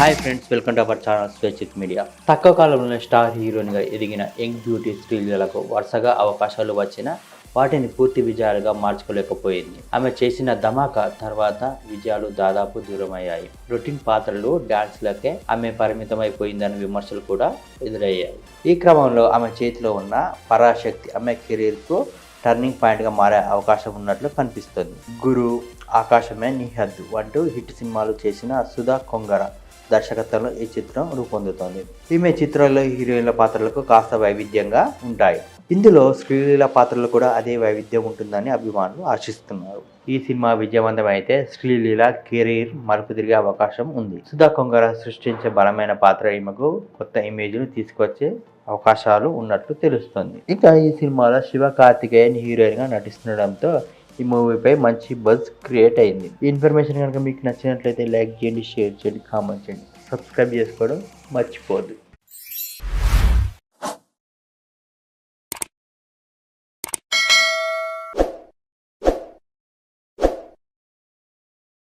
Hi friends welcome to our channel స్వేచిత్ media తక్కువ కాలంలోనే star హీరోయిన్గా ఎదిగిన యంగ్ బ్యూటీ స్త్రీలకు వరుసగా అవకాశాలు వచ్చిన వాటిని పూర్తి విజయాలుగా మార్చుకోలేకపోయింది. ఆమె చేసిన ధమాకా తర్వాత విజయాలు దాదాపు దూరమయ్యాయి. రొటీన్ పాత్రలు డాన్స్లకే ఆమె పరిమితమైపోయిందనే విమర్శలు కూడా ఎదురయ్యాయి. ఈ క్రమంలో ఆమె చేతిలో ఉన్న పరాశక్తి ఆమె కెరీర్కు టర్నింగ్ పాయింట్గా మారే అవకాశం ఉన్నట్లు కనిపిస్తుంది. గురు ఆకాశమే నిహద్దు అంటూ హిట్ సినిమాలు చేసిన సుధా కొంగర దర్శకత్వంలో ఈ చిత్రం రూపొందుతోంది. ఈమె చిత్రంలో హీరోయిన్ల పాత్రలకు కాస్త వైవిధ్యంగా ఉంటాయి. ఇందులో శ్రీలీల పాత్రలు కూడా అదే వైవిధ్యం ఉంటుందని అభిమానులు ఆశిస్తున్నారు. ఈ సినిమా విజయవంతమైతే శ్రీలీల కెరీర్ మలుపు తిరిగే అవకాశం ఉంది. సుధా కొంగర సృష్టించే బలమైన పాత్ర ఈమెకు కొత్త ఇమేజ్ను తీసుకొచ్చే అవకాశాలు ఉన్నట్లు తెలుస్తుంది. ఇంకా ఈ సినిమాలో శివ కార్తికేయన్ హీరోయిన్గా నటిస్తుండడంతో ఈ మూవీపై మంచి బజ్ క్రియేట్ అయింది. ఈ ఇన్ఫర్మేషన్ కనుక మీకు నచ్చినట్లయితే లైక్ చేయండి షేర్ చేయండి కామెంట్ చేయండి. సబ్స్క్రైబ్ చేసుకోవడం మర్చిపోద్దు.